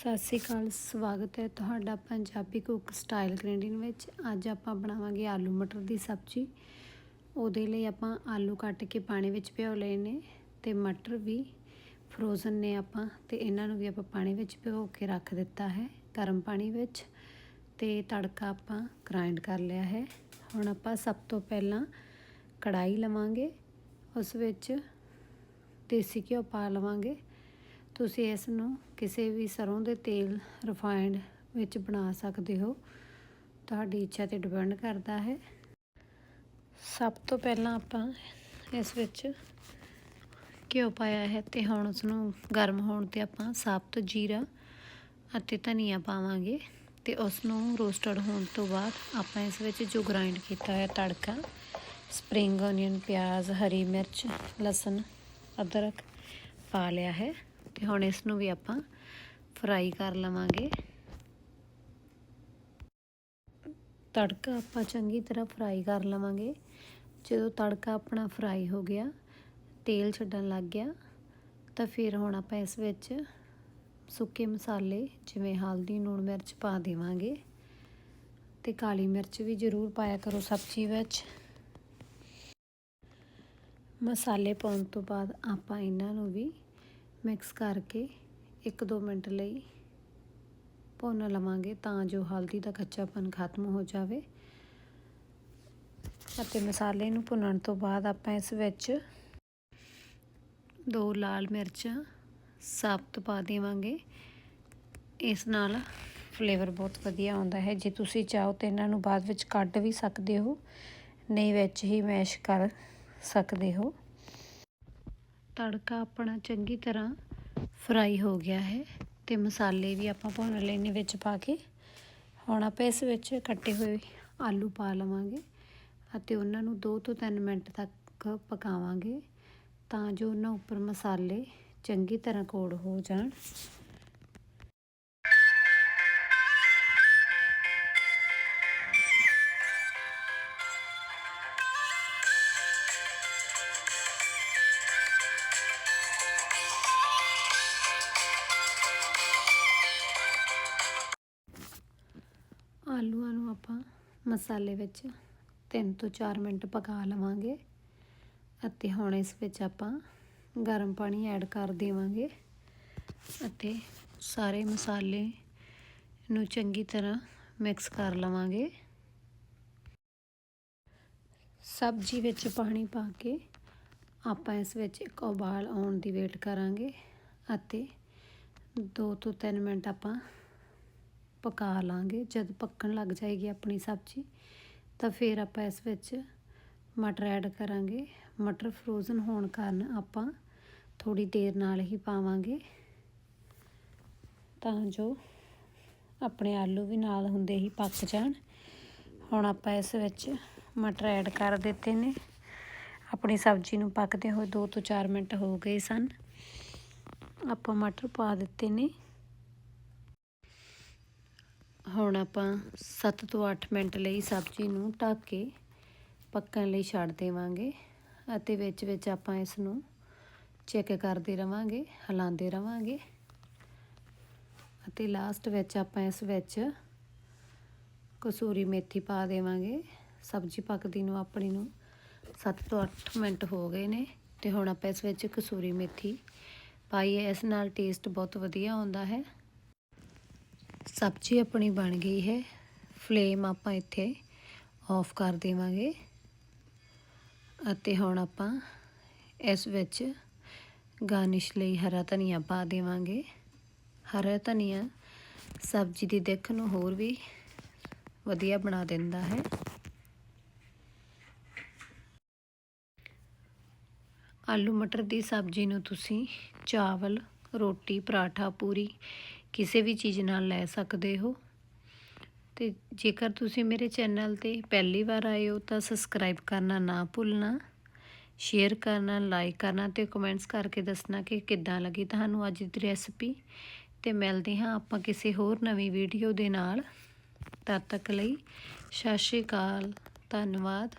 ਸਤਿ ਸ਼੍ਰੀ ਅਕਾਲ, ਸਵਾਗਤ ਹੈ ਤੁਹਾਡਾ ਪੰਜਾਬੀ ਕੁੱਕ ਸਟਾਈਲ ਗ੍ਰੈਂਡਿੰਗ ਵਿੱਚ। ਅੱਜ ਆਪਾਂ ਬਣਾਵਾਂਗੇ ਆਲੂ ਮਟਰ ਦੀ ਸਬਜ਼ੀ। ਉਹਦੇ ਲਈ ਆਪਾਂ ਆਲੂ ਕੱਟ ਕੇ ਪਾਣੀ ਵਿੱਚ ਭਿਓ ਲਏ ਨੇ ਤੇ ਮਟਰ ਵੀ ਫਰੋਜ਼ਨ ਨੇ ਆਪਾਂ ਤੇ ਇਹਨਾਂ ਨੂੰ ਵੀ ਆਪਾਂ ਪਾਣੀ ਵਿੱਚ ਭਿਓ ਕੇ ਰੱਖ ਦਿੱਤਾ ਹੈ ਗਰਮ ਪਾਣੀ ਵਿੱਚ ਤੇ ਤੜਕਾ ਆਪਾਂ ਗ੍ਰਾਈਂਡ ਕਰ ਲਿਆ ਹੈ। ਹੁਣ ਆਪਾਂ ਸਭ ਤੋਂ ਪਹਿਲਾਂ ਕੜਾਈ ਲਵਾਂਗੇ, ਉਸ ਵਿੱਚ ਦੇਸੀ ਘਿਓ ਪਾ ਲਵਾਂਗੇ। ਤੁਸੀਂ ਇਸ ਨੂੰ ਕਿਸੇ ਵੀ ਸਰੋਂ ਦੇ ਤੇਲ ਰਿਫਾਈਨਡ ਵਿੱਚ ਬਣਾ ਸਕਦੇ ਹੋ। ਤੁਹਾਡੀ ਇੱਛਾ ਤੇ ਡਿਪੈਂਡ ਕਰਦਾ ਹੈ। ਸਭ ਤੋਂ ਪਹਿਲਾਂ ਆਪਾਂ ਇਸ ਵਿੱਚ ਘਿਓ ਪਾਇਆ ਹੈ ਤੇ ਹੁਣ ਉਸ ਨੂੰ ਗਰਮ ਹੋਣ ਤੇ ਆਪਾਂ ਸਾਬਤ ਜੀਰਾ ਅਤੇ ਧਨੀਆ ਪਾਵਾਂਗੇ ਤੇ ਉਸ ਨੂੰ ਰੋਸਟਡ ਹੋਣ ਤੋਂ ਬਾਅਦ ਆਪਾਂ ਇਸ ਵਿੱਚ ਜੋ ਗ੍ਰਾਈਂਡ ਕੀਤਾ ਹੋਇਆ ਤੜਕਾ ਸਪਰਿੰਗ ਅਨੀਅਨ ਪਿਆਜ਼, ਹਰੀ ਮਿਰਚ, ਲਸਣ, ਅਦਰਕ ਪਾ ਲਿਆ ਹੈ। ਤੇ ਹੁਣ ਇਸ ਨੂੰ ਵੀ ਆਪਾਂ ਫਰਾਈ ਕਰ ਲਵਾਂਗੇ। ਤੜਕਾ ਆਪਾਂ ਚੰਗੀ ਤਰ੍ਹਾਂ ਫਰਾਈ ਕਰ ਲਵਾਂਗੇ। ਜਦੋਂ ਤੜਕਾ ਆਪਣਾ ਫਰਾਈ ਹੋ ਗਿਆ, ਤੇਲ ਛੱਡਣ ਲੱਗ ਗਿਆ, ਤਾਂ ਫਿਰ ਹੁਣ ਆਪਾਂ ਇਸ ਵਿੱਚ ਸੁੱਕੇ ਮਸਾਲੇ, ਜਿਵੇਂ ਹਲਦੀ ਲੂਣ ਮਿਰਚ ਪਾ ਦੇਵਾਂਗੇ। ਤੇ ਕਾਲੀ ਮਿਰਚ ਵੀ ਜ਼ਰੂਰ ਪਾਇਆ ਕਰੋ ਸਬਜ਼ੀ ਵਿੱਚ। ਮਸਾਲੇ ਪਾਉਣ ਤੋਂ ਬਾਅਦ ਆਪਾਂ ਇਹਨਾਂ ਨੂੰ ਵੀ ਮਿਕਸ ਕਰਕੇ 1-2 ਮਿੰਟ ਲਈ ਭੁੰਨ ਲਵਾਂਗੇ ਤਾਂ ਜੋ ਹਲਦੀ ਦਾ ਕੱਚਾਪਨ ਖਤਮ ਹੋ ਜਾਵੇ। ਅਤੇ ਮਸਾਲੇ ਨੂੰ ਭੁੰਨਣ ਤੋਂ ਬਾਅਦ ਆਪਾਂ ਇਸ ਵਿੱਚ ਦੋ ਲਾਲ ਮਿਰਚਾਂ ਸਾਬਤ ਪਾ ਦੇਵਾਂਗੇ। ਇਸ ਨਾਲ ਫਲੇਵਰ ਬਹੁਤ ਵਧੀਆ ਆਉਂਦਾ ਹੈ। ਜੇ ਤੁਸੀਂ ਚਾਹੋ ਤਾਂ ਇਹਨਾਂ ਨੂੰ ਬਾਅਦ ਵਿੱਚ ਕੱਢ ਵੀ ਸਕਦੇ ਹੋ, ਨਹੀਂ ਵਿੱਚ ਹੀ ਮੈਸ਼ ਕਰ ਸਕਦੇ ਹੋ। ਤੜਕਾ ਆਪਣਾ ਚੰਗੀ ਤਰ੍ਹਾਂ ਫਰਾਈ ਹੋ ਗਿਆ ਹੈ ਤੇ ਮਸਾਲੇ ਵੀ ਆਪਾਂ ਭੁੰਨ ਲਏ ਵਿੱਚ ਪਾ ਕੇ। ਹੁਣ ਆਪਾਂ ਇਸ ਵਿੱਚ ਕੱਟੇ ਹੋਏ ਆਲੂ ਪਾ ਲਵਾਂਗੇ ਅਤੇ ਉਹਨਾਂ ਨੂੰ 2 ਤੋਂ 3 ਮਿੰਟ ਤੱਕ ਪਕਾਵਾਂਗੇ ਤਾਂ ਜੋ ਉਹਨਾਂ ਉੱਪਰ ਮਸਾਲੇ ਚੰਗੀ ਤਰ੍ਹਾਂ ਕੋੜ ਹੋ ਜਾਣ। ਆਲੂਆਂ ਨੂੰ ਆਪਾਂ ਮਸਾਲੇ ਵਿੱਚ 3 ਤੋਂ 4 ਮਿੰਟ ਪਕਾ ਲਵਾਂਗੇ ਅਤੇ ਹੁਣ ਇਸ ਵਿੱਚ ਆਪਾਂ ਗਰਮ ਪਾਣੀ ਐਡ ਕਰ ਦੇਵਾਂਗੇ ਅਤੇ ਸਾਰੇ ਮਸਾਲੇ ਨੂੰ ਚੰਗੀ ਤਰ੍ਹਾਂ ਮਿਕਸ ਕਰ ਲਵਾਂਗੇ। ਸਬਜ਼ੀ ਵਿੱਚ ਪਾਣੀ ਪਾ ਕੇ ਆਪਾਂ ਇਸ ਵਿੱਚ ਇੱਕ ਉਬਾਲ ਆਉਣ ਦੀ ਵੇਟ ਕਰਾਂਗੇ ਅਤੇ 2 ਤੋਂ 3 ਮਿੰਟ ਆਪਾਂ ਪਕਾ ਲਾਂਗੇ। ਜਦ ਪੱਕਣ ਲੱਗ ਜਾਏਗੀ ਆਪਣੀ ਸਬਜ਼ੀ, ਤਾਂ ਫਿਰ ਆਪਾਂ ਇਸ ਵਿੱਚ ਮਟਰ ਐਡ ਕਰਾਂਗੇ। ਮਟਰ ਫਰੋਜ਼ਨ ਹੋਣ ਕਾਰਨ ਆਪਾਂ ਥੋੜੀ ਦੇਰ ਨਾਲ ਹੀ ਪਾਵਾਂਗੇ। ਤਾਂ ਜੋ ਆਪਣੇ ਆਲੂ ਵੀ ਨਾਲ ਹੁੰਦੇ ਹੀ ਪੱਕ ਜਾਣ। ਹੁਣ ਆਪਾਂ ਇਸ ਵਿੱਚ ਮਟਰ ਐਡ ਕਰ ਦਿੱਤੇ ਨੇ। ਆਪਣੀ ਸਬਜ਼ੀ ਨੂੰ ਪੱਕਦੇ ਹੋਏ 2 ਤੋਂ 4 ਮਿੰਟ ਹੋ ਗਏ ਸਨ। ਆਪਾਂ ਮਟਰ ਪਾ ਦਿੱਤੇ ਨੇ। ਹੁਣ ਆਪਾਂ 7 ਤੋਂ 8 ਮਿੰਟ ਲਈ ਸਬਜ਼ੀ ਨੂੰ ਢੱਕ ਕੇ ਪੱਕਣ ਲਈ ਛੱਡ ਦੇਵਾਂਗੇ ਅਤੇ ਵਿੱਚ ਵਿੱਚ ਆਪਾਂ ਇਸ ਨੂੰ ਚੈੱਕ ਕਰਦੇ ਰਵਾਂਗੇ, ਹਿਲਾਉਂਦੇ ਰਵਾਂਗੇ ਅਤੇ ਲਾਸਟ ਵਿੱਚ ਆਪਾਂ ਇਸ ਵਿੱਚ ਕਸੂਰੀ ਮੇਥੀ ਪਾ ਦੇਵਾਂਗੇ। ਸਬਜ਼ੀ ਪੱਕਦੀ ਨੂੰ ਆਪਣੀ ਨੂੰ 7 ਤੋਂ 8 ਮਿੰਟ ਹੋ ਗਏ ਨੇ ਤੇ ਹੁਣ ਆਪਾਂ ਇਸ ਵਿੱਚ ਕਸੂਰੀ ਮੇਥੀ ਪਾਈਏ ਇਸ ਨਾਲ ਟੇਸਟ ਬਹੁਤ ਵਧੀਆ ਆਉਂਦਾ ਹੈ। ਸਬਜ਼ੀ ਆਪਣੀ ਬਣ ਗਈ ਹੈ। ਫਲੇਮ ਆਪਾਂ ਇੱਥੇ ਆਫ ਕਰ ਦੇਵਾਂਗੇ। ਅਤੇ ਹੁਣ ਆਪਾਂ ਇਸ ਵਿੱਚ ਗਾਰਨਿਸ਼ ਲਈ ਹਰਾ ਧਨੀਆ ਪਾ ਦੇਵਾਂਗੇ। ਹਰਾ ਧਨੀਆ ਸਬਜ਼ੀ ਦੀ ਦਿੱਖ ਨੂੰ ਹੋਰ ਵੀ ਵਧੀਆ ਬਣਾ ਦਿੰਦਾ ਹੈ। ਆਲੂ ਮਟਰ ਦੀ ਸਬਜ਼ੀ ਨੂੰ ਤੁਸੀਂ ਚਾਵਲ, ਰੋਟੀ, ਪਰਾਠਾ ਪੂਰੀ ਕਿਸੇ ਵੀ ਚੀਜ਼ ਨਾਲ ਲੈ ਸਕਦੇ ਹੋ। ਤੇ ਜੇਕਰ ਤੁਸੀਂ ਮੇਰੇ ਚੈਨਲ ਤੇ ਪਹਿਲੀ ਵਾਰ ਆਏ ਹੋ ਤਾਂ ਸਬਸਕ੍ਰਾਈਬ ਕਰਨਾ ਨਾ ਭੁੱਲਣਾ ਸ਼ੇਅਰ ਕਰਨਾ ਲਾਈਕ ਕਰਨਾ ਤੇ ਕਮੈਂਟਸ ਕਰਕੇ ਦੱਸਣਾ ਕਿ ਕਿੱਦਾਂ ਲੱਗੀ ਤੁਹਾਨੂੰ ਅੱਜ ਦੀ ਰੈਸਪੀ ਤੇ ਮਿਲਦੇ ਹਾਂ ਆਪਾਂ ਕਿਸੇ ਹੋਰ ਨਵੀਂ ਵੀਡੀਓ ਦੇ ਨਾਲ। ਤਦ ਤੱਕ ਲਈ ਸਤਿ ਸ਼੍ਰੀ ਅਕਾਲ, ਧੰਨਵਾਦ।